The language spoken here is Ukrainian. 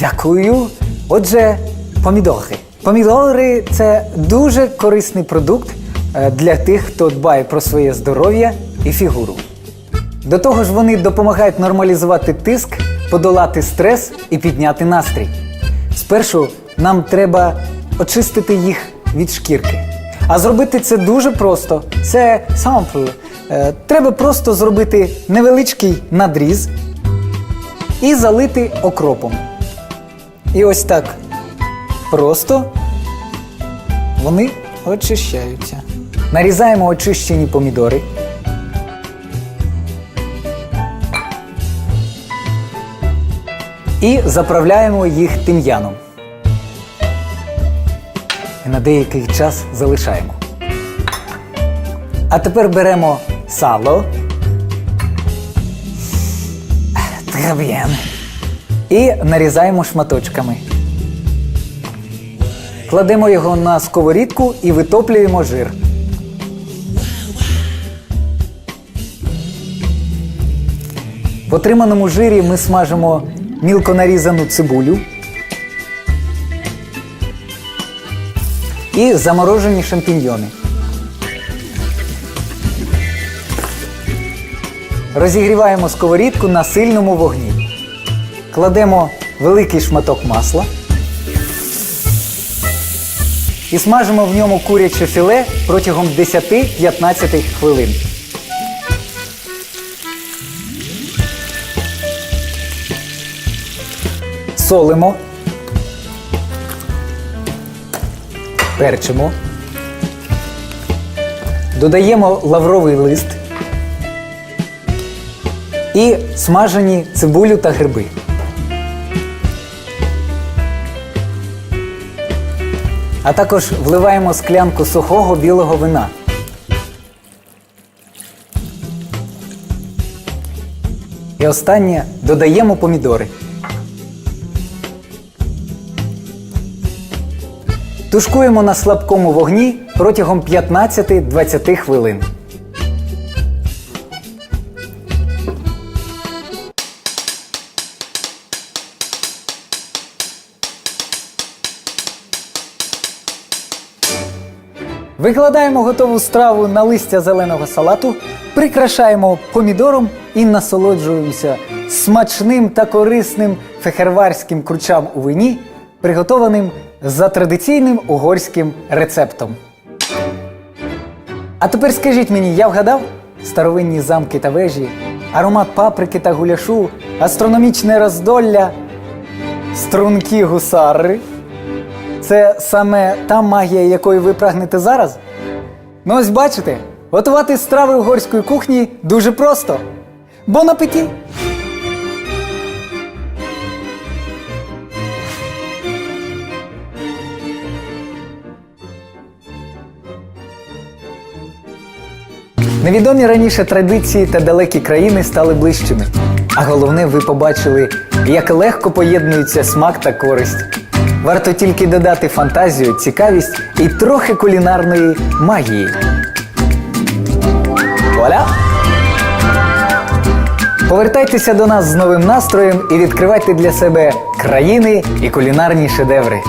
Дякую. Отже, помідори. Помідори це дуже корисний продукт е, для тих, хто дбає про своє здоров'я і фігуру. До того ж, вони допомагають нормалізувати тиск, подолати стрес і підняти настрій. Спершу нам треба очистити їх від шкірки. А зробити це дуже просто. Це сампл. Е, Треба просто зробити невеличкий надріз і залити окропом. І ось так просто вони очищаються. Нарізаємо очищені помідори. І заправляємо їх тим'яном. І на деякий час залишаємо. А тепер беремо сало. Bien. І нарізаємо шматочками. Кладемо його на сковорідку і витоплюємо жир. В отриманому жирі ми смажимо мілко нарізану цибулю і заморожені шампіньйони. Розігріваємо сковорідку на сильному вогні. Кладемо великий шматок масла і смажимо в ньому куряче філе протягом 10-15 хвилин. Солимо. Перчимо. Додаємо лавровий лист і смажені цибулю та гриби. А також вливаємо склянку сухого білого вина. І останнє додаємо помідори. Тушкуємо на слабкому вогні протягом 15-20 хвилин. Викладаємо готову страву на листя зеленого салату, прикрашаємо помідором і насолоджуємося смачним та корисним фехерварським кручам у вині, приготованим за традиційним угорським рецептом. А тепер скажіть мені, я вгадав? Старовинні замки та вежі, аромат паприки та гуляшу, астрономічне роздолля, струнки гусари. Це саме та магія, якої ви прагнете зараз? Ну ось бачите, готувати страви угорської кухні дуже просто. Бон апеті! Невідомі раніше традиції та далекі країни стали ближчими. А головне, ви побачили, як легко поєднуються смак та користь. Варто тільки додати фантазію, цікавість і трохи кулінарної магії. Вуаля! Повертайтеся до нас з новим настроєм і відкривайте для себе країни і кулінарні шедеври.